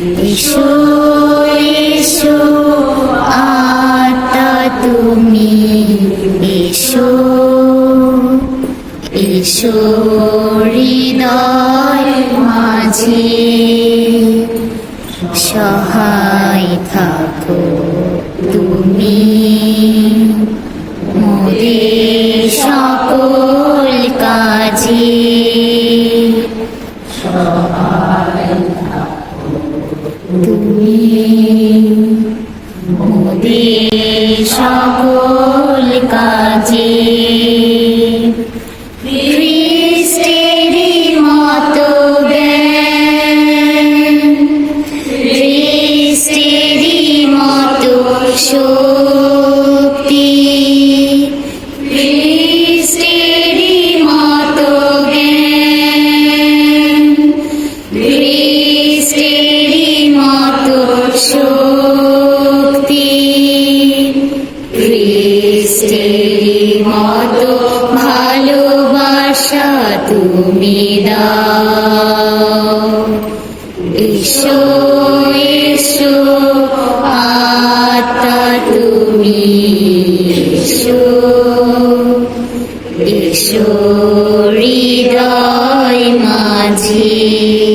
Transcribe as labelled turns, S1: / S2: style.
S1: এসো এসো আত্মা তুমি এসো এসো হৃদয় মাঝে সহায় থাকো তুমি। মোদের সকল কাজে তুমি সকল কাজে খ্রিস্টেরই খ্রিস্টেরই মতো ভালোবাসা তুমি দাও। এসো আত্মা তুমি এসো। এসো হৃদয় মাঝে।